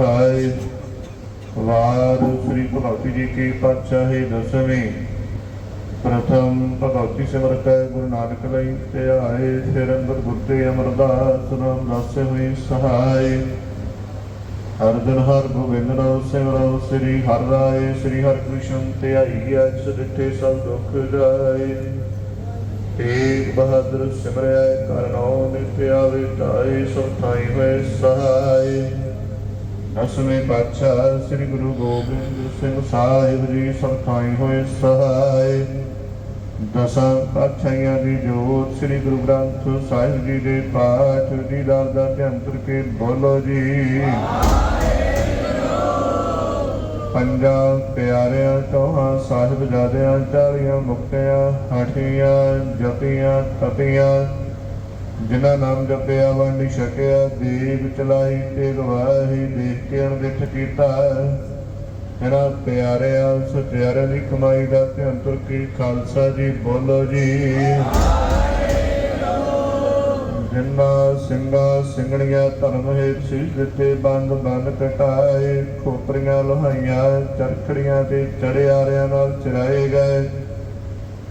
ਸਹਾਇ ਵਾਰ ਸ੍ਰੀ ਭਗਵਤੀ ਜੀ ਕੀ ਪਾਤਸ਼ਾਹੀ ਦਸਵੀਂ। ਪ੍ਰਥਮ ਭਗਵਤੀ ਸਿਮਰ ਗੁਰੂ ਨਾਨਕ ਲਈ ਤੇ ਆਏ ਫਿਰ ਅੰਦਰ ਗੁਰਤੇ ਅਮਰਦਾਸ ਨਾਮ ਰਸੇ ਹੋਈ ਸਹਾਇ ਹਰ ਦਿਨ ਹਰ ਗੋਬਿੰਦ ਨਾਮ ਸਿਮਰੋ ਸ੍ਰੀ ਹਰਿ ਰਾਏ, ਸ੍ਰੀ ਹਰਿ ਕ੍ਰਿਸ਼ਨ ਤੇ ਆਈ ਅਜ ਦਿੱਤੇ ਸਭ ਦੁੱਖ ਜਾਏ। ਤੇਗ ਬਹਾਦਰ ਸਿਮਰਿਆ ਕਰਨੋ ਨਿਤ ਆਵੇ ਤਾਈ ਸੁਰਤਾਈ ਹੋਏ ਸਹਾਈ ਦਸਵੇਂ ਪਾਤਸ਼ਾਹ ਸ੍ਰੀ ਗੁਰੂ ਗੋਬਿੰਦ ਸਿੰਘ ਸਾਹਿਬ ਜੀ ਸੁਰਤਾਈ ਹੋਏ ਸਹਾਈ ਦਸਾਂ ਪਾਤਸ਼ਾਹਾਂ ਦੀ ਜੋਤ ਸ੍ਰੀ ਗੁਰੂ ਗ੍ਰੰਥ ਸਾਹਿਬ ਜੀ ਦੇ ਪਾਠ ਦੀ ਦਾਰ ਦਾ ਧਿਆਨ ਕਰਕੇ ਬੋਲੋ ਜੀ। ਪੰਜਾਂ ਪਿਆਰਿਆਂ ਚੌਹਾਂ ਸਾਹਿਬਜ਼ਾਦਿਆਂ ਚਾਲੀਆਂ ਮੁਕਤਿਆਂ, ਹਾਠੀਆਂ, ਜਪੀਆਂ, ਤਪੀਆਂ ਜਿਨ੍ਹਾਂ ਨਾਮ ਜਪਿਆ ਵੰਡ ਛਕਿਆ ਦੀਪ ਚਲਾਈ ਤੇ ਗਵਾਹੀ ਦੇਖ ਕੇ ਅਣਦਿੱਠ ਕੀਤਾ। ਇਹਨਾਂ ਪਿਆਰਿਆਂ ਸਤਿਆਰਿਆਂ ਦੀ ਕਮਾਈ ਦਾ ਧਿਆਨ ਤੁਰ ਕੇ ਖਾਲਸਾ ਜੀ, ਬੋਲੋ ਜੀ। ਜਿੰਨਾ ਸਿੰਘਾਂ ਸਿੰਘਣੀਆਂ ਧਰਮ ਹੈ ਸੀ ਦਿੱਤੇ ਬੰਦ ਬੰਦ ਕਟਾਏ, ਖੋਪਰੀਆਂ ਲੋਹਾਈਆਂ, ਚਰਖੜੀਆਂ ਤੇ ਚੜਿਆਰਿਆਂ ਨਾਲ ਚਰਾਏ ਗਏ।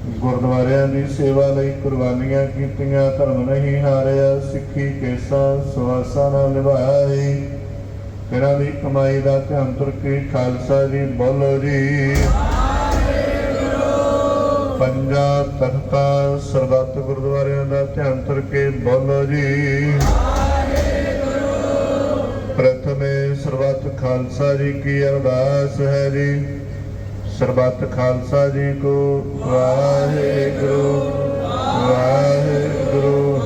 ਗੁਰਦੁਆਰਿਆਂ ਦੀ ਸੇਵਾ ਲਈ ਕੁਰਬਾਨੀਆਂ ਕੀਤੀਆਂ, ਧਰਮ ਨਹੀਂ ਹਾਰਿਆ, ਸਿੱਖੀ ਕੇਸਾਂ ਸਵਾਸਾਂ ਨਾਲ ਨਿਭਾਈ ਇਹਨਾਂ ਦੀ ਕਮਾਈ ਦਾ ਧਿਆਨ ਤੁਰ ਕੇ ਖਾਲਸਾ ਜੀ ਬੋਲੋ ਜੀ। ਪੰਜਾ ਤਖਤਾਂ ਸਰਬੱਤ ਗੁਰਦੁਆਰਿਆਂ ਦਾ ਧਿਆਨ ਤੁਰ ਕੇ ਬੋਲੋ ਜੀ। ਪ੍ਰਥਮੇ ਸਰਬੱਤ ਖਾਲਸਾ ਜੀ ਕੀ ਅਰਦਾਸ ਹੈ ਜੀ। ਸਰਬੱਤ ਖਾਲਸਾ ਜੀ ਕੋ। ਵਾਹਿਗੁਰੂ ਵਾਹਿਗੁਰੂ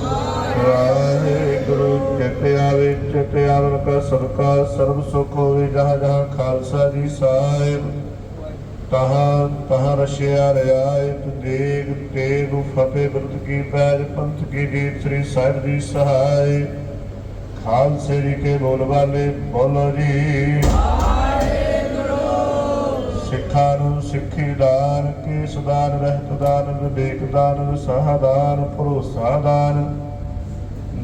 ਵਾਹਿਗੁਰੂ। ਚਿਤ ਆਵੇ ਚਿਤ ਆਵਨ ਕਾ ਸਦਕਾ, ਸਰਬ ਸੁਖ ਹੋਵੇ ਜਹਾਂ ਜਹਾਂ ਖਾਲਸਾ ਜੀ ਸਾਹਿਬ। ਤਹਾਂ ਤਹਾਂ ਰਸ਼ਿਆ ਰਿਆਇਤ ਦੇਗ, ਤੇਗ ਫਤਿਹ ਬਿਰਦ ਕੀ ਪੈਜ ਪੰਥ ਕੀ ਜੀਤ ਸ੍ਰੀ ਸਾਹਿਬ ਜੀ ਸਹਾਇ ਖਾਲਸੇ ਜੀ ਕੇ ਬੋਲ ਵਾਲੇ, ਬੋਲੋ ਜੀ। ਸਿੱਖਾਂ ਨੂੰ ਸਿੱਖੀ ਦਾਨ ਕੇਸ ਦਾਨ ਰਹਿਤ ਦਾਨ ਵਿਵੇਕ ਦਾਨ ਸਹਦਾਨ ਭਰੋਸਾ ਦਾਨ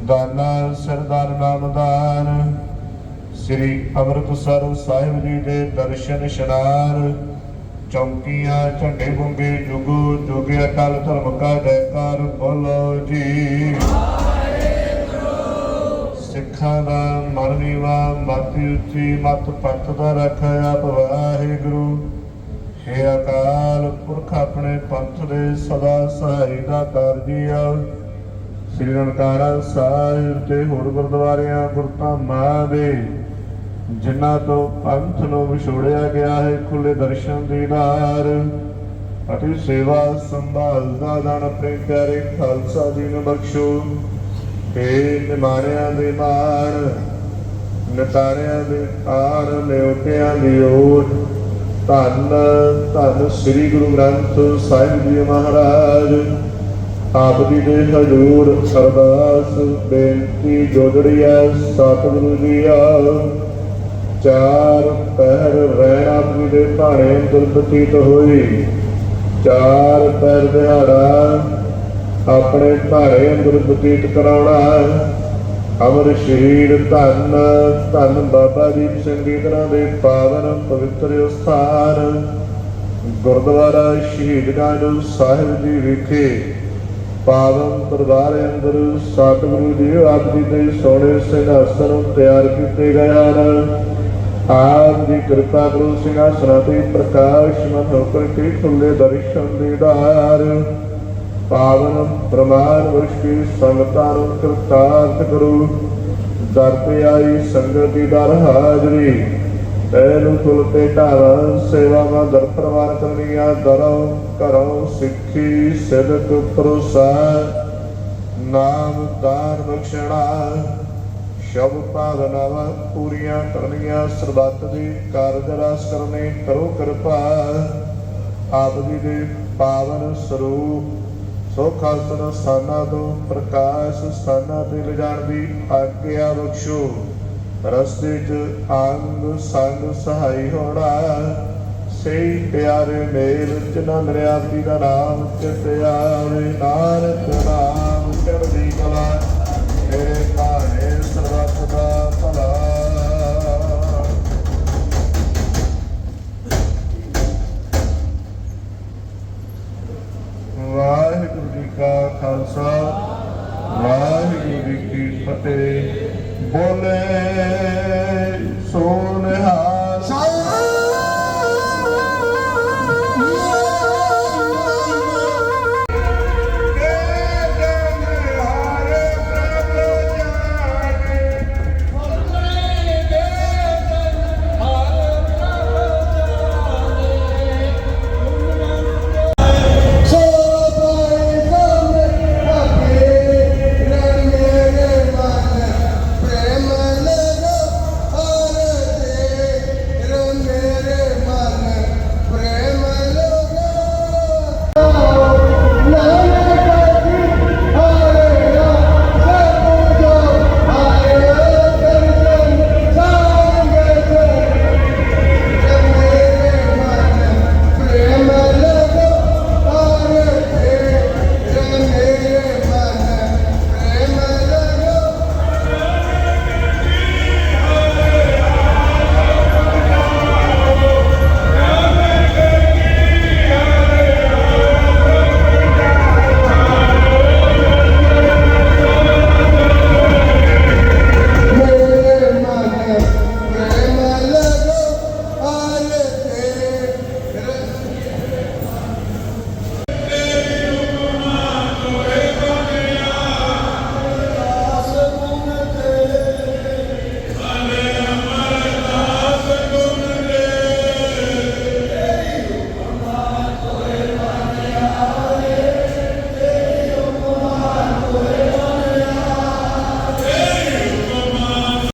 ਦਾਨਾ ਸਰਦਾਰ ਨਾਮ ਦਾਨ ਸ੍ਰੀ ਅੰਮ੍ਰਿਤਸਰ ਸਾਹਿਬ ਜੀ ਦੇ ਦਰਸ਼ਨ ਇਸ਼ਨਾਨ ਚੌਂਕੀਆਂ ਝੰਡੇ ਗੁੰਗੇ ਜੁਗੋ ਜੁਗੇ ਅਟਲ ਧਰਮ ਕਾ ਜੈਕਾਰ ਬੋਲੋ ਜੀ ਸਿੱਖਾਂ ਦਾ ਮਨ ਨੀਵਾ ਮਤ ਉੱਚੀ ਮਤ ਪੱਤ ਦਾ ਰੱਖਿਆ ਆਪ ਵਾਹਿਗੁਰੂ ਹੇ ਅਕਾਲ ਪੁਰਖ ਆਪਣੇ ਪੰਥ ਦੇ ਸਦਾ ਸਹਾਈ ਦਾ ਕਾਰਜੀਆ ਸ੍ਰੀ ਨਨਕਾਣਾ ਸਾਹਿਬ ਤੇ ਹੋਰ ਗੁਰਦੁਆਰਿਆਂ ਗੁਰਧਾਮਾਂ ਦੇ ਜਿਨ੍ਹਾਂ ਤੋਂ ਪੰਥ ਨੂੰ ਵਿਛੋੜਿਆ ਗਿਆ ਹੈ ਖੁੱਲੇ ਦਰਸ਼ਨ ਦੀਦਾਰ ਅਤੇ ਸੇਵਾ ਸੰਭਾਲ ਦਾ ਦਾਨ ਆਪਣੇ ਪਿਆਰੇ ਖਾਲਸਾ ਜੀ ਨੂੰ ਬਖਸ਼ੋ। ਤੇ ਨਿਮਾਰਿਆਂ ਦੇ ਮਾਣ ਨਤਾਰਿਆਂ ਦੇ ਆਣ ਲਿਓਟਿਆਂ ਦੀ ਓਟ ਧੰਨ ਧੰਨ ਸ੍ਰੀ ਗੁਰੂ ਗ੍ਰੰਥ ਸਾਹਿਬ ਜੀ ਮਹਾਰਾਜ। ਆਪ ਜੀ ਦੇ ਹਜ਼ੂਰ ਸਰਦਾਸ ਬੇਨਤੀ ਜੋੜੜੀ ਹੈ ਸਤਿਗੁਰੂ ਜੀ ਆ ਚਾਰ ਪਹਿਰ ਰਹਿਣ ਆਪ ਜੀ ਦੇ ਭਾਣੇ ਅੰਦਰ ਬਤੀਤ ਹੋਈ। ਚਾਰ ਪਹਿਰ ਦਿਹਾੜਾ ਆਪਣੇ ਭਾਣੇ ਅੰਦਰ ਬਤੀਤ ਕਰਾਉਣਾ ਅਮਰ ਸ਼ਹੀਦ ਧੰਨ ਧੰਨ ਬਾਬਾ ਦੀਪ ਸਿੰਘ ਜੀ ਦੇ ਪਾਵਨ ਪਵਿੱਤਰ ਸਥਾਨ ਗੁਰਦੁਆਰਾ ਸ਼ਹੀਦਗੰਜ ਸਾਹਿਬ ਜੀ ਵਿਖੇ ਪਾਵਨ ਦਰਬਾਰ ਅੰਦਰ ਸਤਿਗੁਰੂ ਜੀ ਆਪ ਜੀ ਦੇ ਸੋਹਣੇ ਸਿੰਘਾਸਨ ਤਿਆਰ ਕੀਤੇ ਗਏ ਹਨ। ਆਪ ਦੀ ਕਿਰਪਾ ਕਰੋ ਸਿੰਘਾਸਨਾਂ ਤੇ ਪ੍ਰਕਾਸ਼ਮਨ ਹੋ ਕੇ ਖੁੱਲੇ ਦਰਸ਼ਨ ਦੀਦਾਰ। ਪਾਵਨ ਪ੍ਰਮਾਨ ਵਰਸ਼ ਕੀ ਸੰਗਤਾਂ ਨੂੰ ਕਿਰਤਾਰਥ ਕਰੋ। ਦਰ ਤੇ ਆਈ ਸੰਗਤ ਦੀ ਦਰ ਹਾਜ਼ਰੀ। ਤੈਨੂੰ ਤੁਲ ਤੇ ਢਾਰ ਸੇਵਾਵਾਂ ਦਰ ਪ੍ਰਵਾਨ ਕਰਨੀਆਂ। ਦਰੋਂ ਘਰੋਂ ਸਿੱਖੀ ਸਿਦਕ ਪਰੋਸਾ ਨਾਮ ਦਾਨ ਬਖਸ਼ਣਾ। ਸ਼ਬ ਭਾਵਨਾਵਾਂ ਪੂਰੀਆਂ ਕਰਨੀਆਂ। ਸਰਬੱਤ ਦੀ ਕਾਰਜ ਰਾਸ ਕਰਨੇ ਕਰੋ ਕਿਰਪਾ। ਆਪ ਜੀ ਦੇ ਪਾਵਨ ਸਰੂਪ ਸੁਖ ਆਸਨ ਸਥਾਨਾਂ ਤੋਂ ਪ੍ਰਕਾਸ਼ ਸਥਾਨਾਂ ਤੇ ਲਿਜਾਣ ਦੀ ਆਗਿਆ ਬਖਸ਼ੋ। ਰਸਤੇ 'ਚ ਅੰਗ ਸੰਗ ਸਹਾਈ ਹੋਣਾ। ਸਹੀ ਪਿਆਰੇ ਮੇਲ ਜਿਨ੍ਹਾਂ ਨਰਿਆਤੀ ਦਾ ਨਾਮ ਚਿਤ ਆਵੇ ਨਾਨਕ ਨਾਮ। ਕੀ ਫਤਿਹ ਬੋਲੇ।